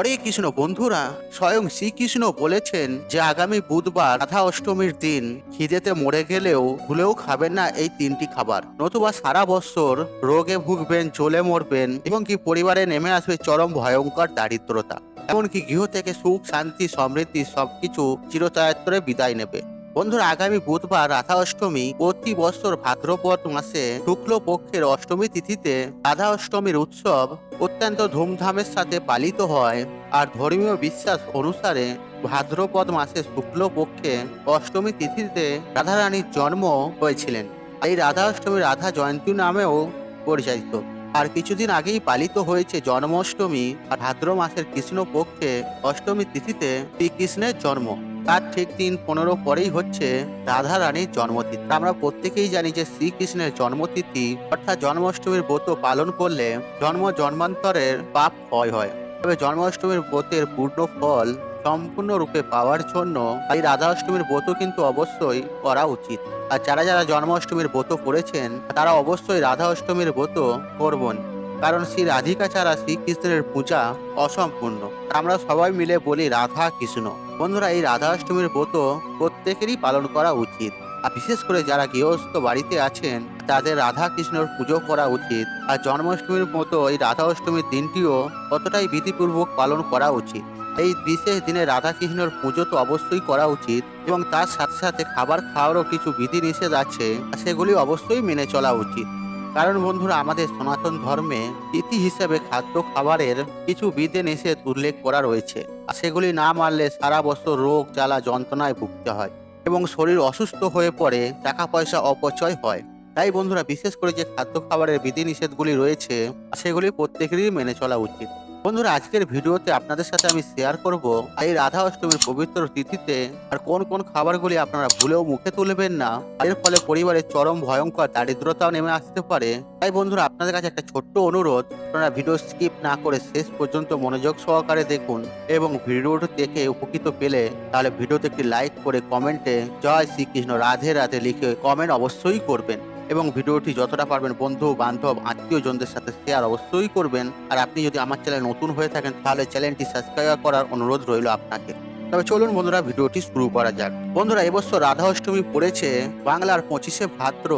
হরে কৃষ্ণ বন্ধুরা, স্বয়ং শ্রীকৃষ্ণ বলেছেন যে আগামী বুধবার রাধা অষ্টমীর দিন খিদেতে মরে গেলেও ভুলেও খাবেন না এই তিনটি খাবার। নতুবা সারা বছর রোগে ভুগবেন চলে মরবেন এবং কি পরিবারে নেমে আসবে চরম ভয়ঙ্কর দারিদ্রতা। এমনকি গৃহ থেকে সুখ, শান্তি, সমৃদ্ধি সবকিছু চিরতয়াত্তরে বিদায় নেবে। বন্ধুরা, আগামী বুধবার রাধা অষ্টমী প্রতি বছর ভাদ্রপদ মাসে শুক্ল পক্ষের অষ্টমী তিথিতে রাধা অষ্টমীর উৎসব অত্যন্ত ধুমধামের সাথে পালিত হয় আর ধর্মীয় বিশ্বাস অনুসারে ভাদ্রপদ মাসে শুক্ল পক্ষে অষ্টমী তিথিতে রাধারানীর জন্ম হয়েছিলেন। এই রাধা অষ্টমী রাধা জয়ন্তী নামেও পরিচালিত। আর কিছুদিন আগেই পালিত হয়েছে জন্মাষ্টমী আর ভাদ্র মাসের কৃষ্ণ পক্ষে অষ্টমী তিথিতে শ্রীকৃষ্ণের জন্ম। তার ঠিক দিন পনেরো পরেই হচ্ছে রাধা রানীর জন্মতিথি আমরা প্রত্যেকেই জানি যে শ্রীকৃষ্ণের জন্মতিথি অর্থাৎ জন্মাষ্টমীর ব্রত পালন করলে জন্ম জন্মান্তরের পাপ ক্ষয় হয়। তবে জন্মাষ্টমীর ব্রতের পূর্ণ ফল সম্পূর্ণরূপে পাওয়ার জন্য এই রাধা অষ্টমীর ব্রত কিন্তু অবশ্যই করা উচিত। আর যারা যারা জন্মাষ্টমীর ব্রত করেছেন, তারা অবশ্যই রাধা অষ্টমীর ব্রত করবেন। কারণ শ্রী রাধিকা ছাড়া শ্রীকৃষ্ণের পূজা অসম্পূর্ণ। আমরা সবাই মিলে বলি রাধা কৃষ্ণ। বন্ধুরা, এই রাধা অষ্টমীর ব্রত প্রত্যেকেরই পালন করা উচিত। আর বিশেষ করে যারা গৃহস্থ বাড়িতে আছেন, তাদের রাধা কৃষ্ণর পুজো করা উচিত। আর জন্মাষ্টমীর মতো এই রাধা অষ্টমীর দিনটিও ততটাই বিধিপূর্বক পালন করা উচিত। এই বিশেষ দিনে রাধা কৃষ্ণর পুজো তো অবশ্যই করা উচিত এবং তার সাথে সাথে খাবার খাওয়ারও কিছু বিধি নিষেধ আছে সেগুলি অবশ্যই মেনে চলা উচিত। কারণ বন্ধুরা, আমাদের সনাতন ধর্মে তিথি হিসেবে খাদ্য খাবারের কিছু বিধে নিষেধ উল্লেখ করা রয়েছে। আর সেগুলি না মানলে সারা বছর রোগ, জ্বালা, যন্ত্রণায় ভুগতে হয় এবং শরীর অসুস্থ হয়ে পড়ে টাকা পয়সা অপচয় হয়। তাই বন্ধুরা, বিশেষ করে যে খাদ্য খাবারের বিধি নিষেধগুলি রয়েছে, সেগুলি প্রত্যেকেরই মেনে চলা উচিত। বন্ধুরা, আজকের ভিডিওতে আপনাদের সাথে আমি শেয়ার করব এই রাধা অষ্টমীর পবিত্র তিথিতে আর কোন কোন খাবারগুলি আপনারা ভুলেও মুখে তুলবেন না। এর ফলে পরিবারের চরম ভয়ঙ্কর দারিদ্রতাও নেমে আসতে পারে। তাই বন্ধুরা, আপনাদের কাছে একটা ছোট্ট অনুরোধ, আপনারা ভিডিও স্কিপ না করে শেষ পর্যন্ত মনোযোগ সহকারে দেখুন এবং ভিডিওটি দেখে উপকৃত পেলে তাহলে ভিডিওতে একটি লাইক করে কমেন্টে জয় শ্রীকৃষ্ণ রাধে রাধে লিখে কমেন্ট অবশ্যই করবেন। এবং ভিডিওটি যতটা পারবেন বন্ধু, বান্ধব, আত্মীয়জনদের সাথে শেয়ার অবশ্যই করবেন। আর আপনি যদি আমার চ্যানেল নতুন হয়ে থাকেন, তাহলে চ্যানেলটি সাবস্ক্রাইব করার অনুরোধ রইল আপনাকে। তবে চলুন বন্ধুরা, ভিডিওটি শুরু করা যাক। বন্ধুরা, এবছর রাধা অষ্টমী পড়েছে। বাংলার পঁচিশে ভাদ্র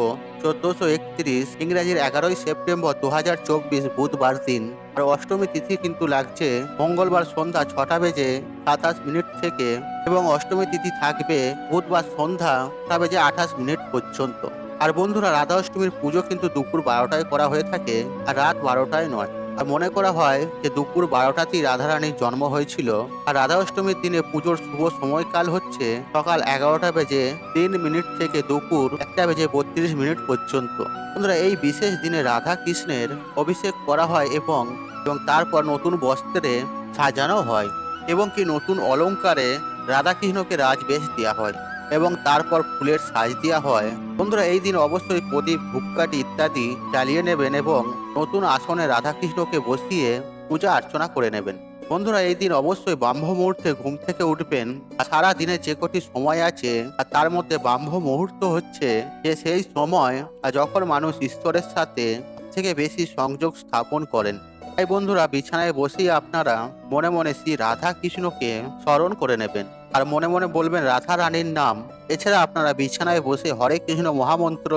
চোদ্দশো একত্রিশ, ইংরেজির এগারোই সেপ্টেম্বর দু হাজার চব্বিশ বুধবার দিন। আর অষ্টমী তিথি কিন্তু লাগছে মঙ্গলবার সন্ধ্যা ছটা বেজে সাতাশ মিনিট থেকে এবং অষ্টমী তিথি থাকবে বুধবার সন্ধ্যা ছটা বেজে আঠাশ মিনিট পর্যন্ত। আর বন্ধুরা রাধা অষ্টমীর পুজো কিন্তু দুপুর বারোটায় করা হয়ে থাকে আর রাত বারোটায় নয়। আর মনে করা হয় যে দুপুর বারোটাতেই রাধারানীর জন্ম হয়েছিল। আর রাধা অষ্টমীর দিনে পুজোর শুভ সময়কাল হচ্ছে সকাল এগারোটা বেজে তিন মিনিট থেকে দুপুর একটা বেজে বত্রিশ মিনিট পর্যন্ত। বন্ধুরা, এই বিশেষ দিনে রাধা কৃষ্ণের অভিষেক করা হয় এবং এবং তারপর নতুন বস্ত্রে সাজানো হয়। এবং কি নতুন অলংকারে রাধাকৃষ্ণকে রাজবেশ দেওয়া হয়। এবং তারপর ফুলের সাজ দেওয়া হয়। বন্ধুরা, এই দিন অবশ্যই প্রদীপ, ধূপকাঠি ইত্যাদি জ্বালিয়ে নেবেন এবং নতুন আসনে রাধাকৃষ্ণকে বসিয়ে পূজা অর্চনা করে নেবেন। বন্ধুরা, এই দিন অবশ্যই ব্রাহ্ম মুহূর্তে ঘুম থেকে উঠবেন। সারা দিনে যে কটি সময় আছে, আর তার মধ্যে ব্রাহ্ম মুহূর্ত হচ্ছে যে সেই সময় যখন মানুষ ঈশ্বরের সাথে থেকে বেশি সংযোগ স্থাপন করেন। তাই বন্ধুরা, বিছানায় বসেই আপনারা মনে মনে শ্রী রাধা কৃষ্ণকে স্মরণ করে নেবেন। আর মনে মনে বলবেন, রাধা রানীর নাম। এছাড়া আপনারা বিছানায় বসে হরে কৃষ্ণ মহামন্ত্র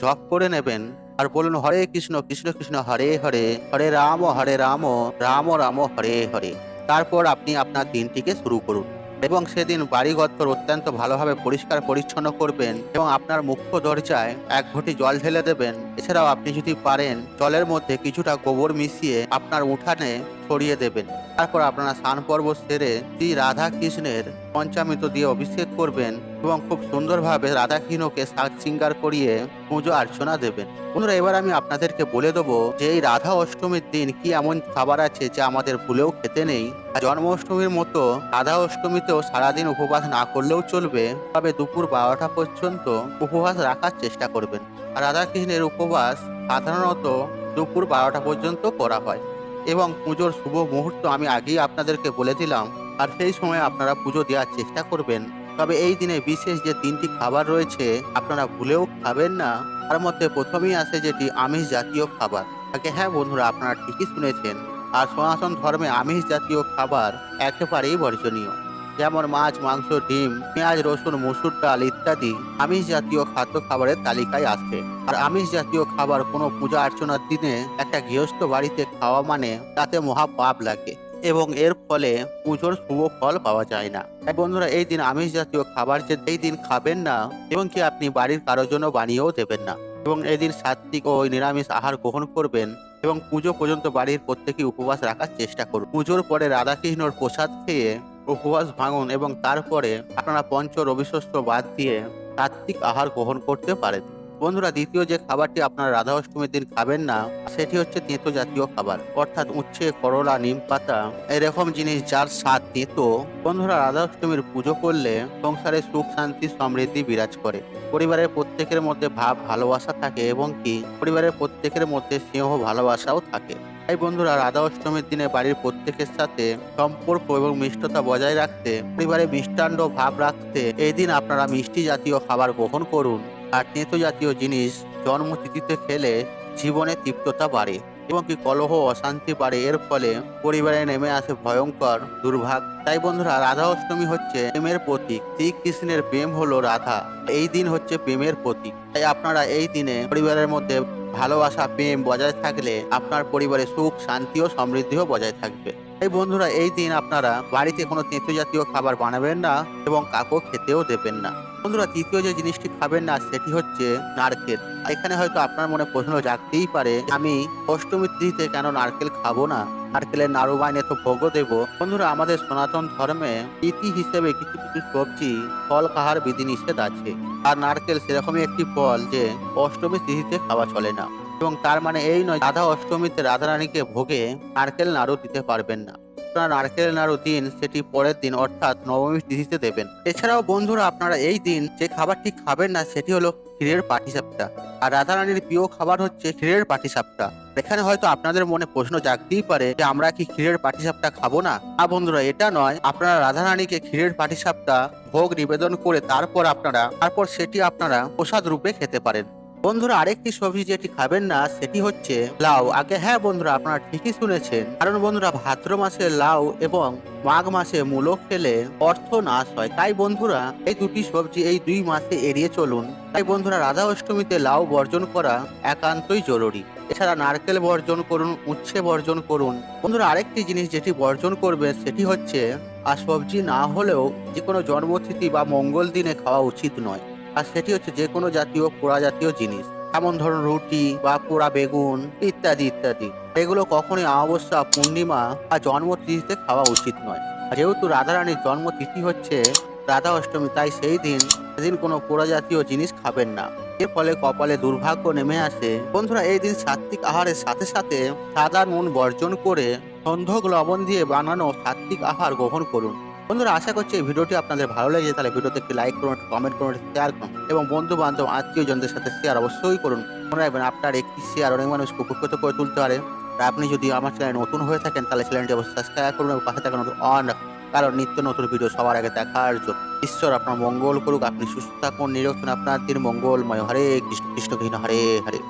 জপ করে নেবেন। আর বলুন, হরে কৃষ্ণ কৃষ্ণ কৃষ্ণ, হরে হরে হরে রাম হরে রাম রাম রাম, হরে হরে। তারপর আপনি আপনার দিনটিকে শুরু করুন এবং সেদিন বাড়িঘর অত্যন্ত ভালোভাবে পরিষ্কার পরিচ্ছন্ন করবেন এবং আপনার মুখ্য দরজায় এক ঘটি জল ঢেলে দেবেন। এছাড়াও আপনি যদি পারেন, জলের মধ্যে কিছুটা গোবর মিশিয়ে আপনার উঠানে ছড়িয়ে দেবেন। তারপর আপনারা স্নান পর্ব সেরে শ্রী রাধা কৃষ্ণের পঞ্চামৃত দিয়ে অভিষেক করবেন এবং খুব সুন্দরভাবে রাধা কৃষ্ণকে সাজ সিঙ্গার করিয়ে পুজো অর্চনা দেবেন। বন্ধুরা, এবার আমি আপনাদেরকে বলে দেবো যে এই রাধা অষ্টমীর দিন কি এমন খাবার আছে যা আমাদের ভুলেও খেতে নেই? জন্মাষ্টমীর মতো রাধা অষ্টমীতেও সারাদিন উপবাস না করলেও চলবে, তবে দুপুর বারোটা পর্যন্ত উপবাস রাখার চেষ্টা করবেন। আর রাধা কৃষ্ণের উপবাস সাধারণত দুপুর বারোটা পর্যন্ত করা হয়। এবং পুজোর শুভ মুহূর্ত আমি আগেই আপনাদেরকে বলে দিলাম আর সেই সময় আপনারা পুজো দেওয়ার চেষ্টা করবেন। তবে এই দিনে বিশেষ যে তিনটি খাবার রয়েছে, আপনারা ভুলেও খাবেন না। তার মধ্যে প্রথমেই আসে যেটি আমিষ জাতীয় খাবার। তাকে হ্যাঁ বন্ধুরা, আপনারা ঠিকই শুনেছেন। আর সনাতন ধর্মে আমিষ জাতীয় খাবার একেবারেই বর্জনীয়। যেমন মাছ, মাংস, ডিম, পেঁয়াজ, রসুন, মসুর ডাল ইত্যাদি আমিষ জাতীয় খাদ্য খাবারের তালিকায় আসে। আর আমিষ জাতীয় খাবার কোনো পূজা অর্চনার দিনে একটা গৃহস্থ বাড়িতে খাওয়া মানে তাতে মহা পাপ লাগে এবং এর ফলে পুজোর শুভ ফল পাওয়া যায় না। বন্ধুরা, এই দিন আমিষ জাতীয় খাবার যে এই দিন খাবেন না, এবং কি আপনি বাড়ির কারোর জন্য বানিয়েও দেবেন না। এবং এই দিন সাত্বিক ও নিরামিষ আহার গ্রহণ করবেন এবং পুজো পর্যন্ত বাড়ির প্রত্যেকেই উপবাস রাখার চেষ্টা করুন। পুজোর পরে রাধাকৃষ্ণর প্রসাদ খেয়ে উপবাস, ভাঙুন এবং তারপরে আপনারা পঞ্চ রবিশস্য বাদ দিয়ে সাত্বিক আহার গ্রহণ করতে পারেন। বন্ধুরা, দ্বিতীয় যে খাবারটি আপনারা রাধা অষ্টমীর দিন খাবেন না, সেটি হচ্ছে তেঁতো জাতীয় খাবার, অর্থাৎ উচ্ছে, করলা, নিম পাতা, এরকম জিনিস যার স্বাদ তেঁতো। বন্ধুরা রাধা অষ্টমীর পুজো করলে সংসারে সুখ, শান্তি, সমৃদ্ধি বিরাজ করে। পরিবারের প্রত্যেকের মধ্যে ভাব, ভালোবাসা থাকে এবং কি? পরিবারের প্রত্যেকের মধ্যে স্নেহ, ভালোবাসাও থাকে। তাই বন্ধুরা রাধা অষ্টমীর দিনে বাড়ির প্রত্যেকের সাথে সম্পর্ক এবং মিষ্টতা বজায় রাখতে, পরিবারে মিষ্টান্ন ভাব রাখতে এই দিন আপনারা মিষ্টি জাতীয় খাবার গ্রহণ করুন। আর তেঁতো জাতীয় জিনিস জন্মতিথিতে খেলে জীবনে তৃপ্ততা বাড়ে এবং কি কলহ অশান্তি বাড়ে, এর ফলে পরিবারে নেমে আসে ভয়ঙ্কর দুর্ভাগ। তাই বন্ধুরা রাধা অষ্টমী হচ্ছে প্রেমের প্রতীক, শ্রীকৃষ্ণের প্রেম হলো রাধা। এই দিন হচ্ছে প্রেমের প্রতীক। তাই আপনারা এই দিনে পরিবারের মধ্যে ভালোবাসা প্রেম বজায় থাকলে আপনার পরিবারে সুখ শান্তি ও সমৃদ্ধিও বজায় থাকবে। এই বন্ধুরা, এই দিন আপনারা বাড়িতে কোনো তেঁতো জাতীয় খাবার বানাবেন না এবং কাকও খেতেও দেবেন না। বন্ধুরা, তৃতীয় যে জিনিসটি খাবেন না, সেটি হচ্ছে নারকেল। এখানে হয়তো আপনার মনে প্রশ্ন জাগতেই পারে, আমি অষ্টমী তিথিতে কেন নারকেল খাব না? নারকেলের নাড়ু বানিয়ে তো ভোগও দেবো। বন্ধুরা, আমাদের সনাতন ধর্মে তিথি হিসেবে কিছু কিছু সবজি, ফল খাওয়ার বিধিনিষেধ আছে। আর নারকেল সেরকমই একটি ফল যে অষ্টমী তিথিতে খাওয়া চলে না। এবং তার মানে এই নয়, রাধা অষ্টমীতে রাধারানীকে ভোগে নারকেল নাড়ু দিতে পারবেন না। আপনারা নারকেল নাড়ু দিন, সেটি পরের দিন, অর্থাৎ নবমী তিথিতে দেবেন। এছাড়াও বন্ধুরা, আপনারা এই দিন যে খাবারটি খাবেন না, সেটি হলো ক্ষীরের পাটিসাপটা। আর রাধারানীর প্রিয় খাবার হচ্ছে ক্ষীরের পাটিসাপটা। এখানে হয়তো আপনাদের মনে প্রশ্ন জাগতেই পারে যে, আমরা কি ক্ষীরের পাটিসাপটা খাব না? না বন্ধুরা, এটা নয়। আপনারা রাধারানীকে ক্ষীরের পাটিসাপটা ভোগ নিবেদন করে তারপর আপনারা, তারপর সেটি আপনারা প্রসাদ রূপে খেতে পারেন। বন্ধুরা, আরেকটি সবজি যেটি খাবেন না, সেটি হচ্ছে লাউ। আগে হ্যাঁ বন্ধুরা, আপনারা ঠিকই শুনেছেন। কারণ বন্ধুরা, ভাদ্র মাসে লাউ এবং মাঘ মাসে মূলো খেলে অর্থ নাশ হয়। তাই বন্ধুরা, এই দুটি সবজি এই দুই মাসে এড়িয়ে চলুন। তাই বন্ধুরা, রাধা অষ্টমীতে লাউ বর্জন করা একান্তই জরুরি। এছাড়া নারকেল বর্জন করুন, উচ্ছে বর্জন করুন। বন্ধুরা, আরেকটি জিনিস যেটি বর্জন করবে সেটি হচ্ছে, আর সবজি না হলেও যে কোনো জন্মতিথি বা মঙ্গল দিনে খাওয়া উচিত নয়। আর সেটি হচ্ছে যে কোনো জাতীয় পোড়া জাতীয় জিনিস। যেমন ধরুন রুটি বা পোড়া বেগুন ইত্যাদি ইত্যাদি। এগুলো কখনোই অমাবস্যা, পূর্ণিমা বা জন্মতিথিতে খাওয়া উচিত নয়। যেহেতু রাধারানীর জন্মতিথি হচ্ছে রাধা অষ্টমী, তাই সেই দিন, সেদিন কোনো পোড়া জাতীয় জিনিস খাবেন না। এর ফলে কপালে দুর্ভাগ্য নেমে আসে। বন্ধুরা, এই দিন সাত্বিক আহারের সাথে সাথে সাদা নুন বর্জন করে সন্ধক লবণ দিয়ে বানানো সাত্বিক আহার গ্রহণ করুন। বন্ধুরা, আশা করছি এই ভিডিওটি আপনাদের ভালো লেগেছে। তাহলে ভিডিওতে একটি লাইক করুন কমেন্ট করুন শেয়ার করুন এবং বন্ধু বান্ধব আত্মীয় জনদের সাথে শেয়ার অবশ্যই করুন। মনে রাখবেন, আপনার একটি শেয়ার অনেক মানুষকে উপকৃত করে তুলতে পারে। আর আপনি যদি আমার চ্যানেল নতুন হয়ে থাকেন, তাহলে চ্যানেলটি অবশ্যই সাবস্ক্রাইব করুন এবং পাশে থাকা নতুন অন কারণ নিত্য নতুন ভিডিও সবার আগে দেখার জন্য। ঈশ্বর আপনার মঙ্গল করুক, আপনি সুস্থ থাকুন, নিরক্ষণ আপনার দিন মঙ্গলময়। হরে কৃষ্ণ কৃষ্ণ কৃষ্ণ হরে হরে।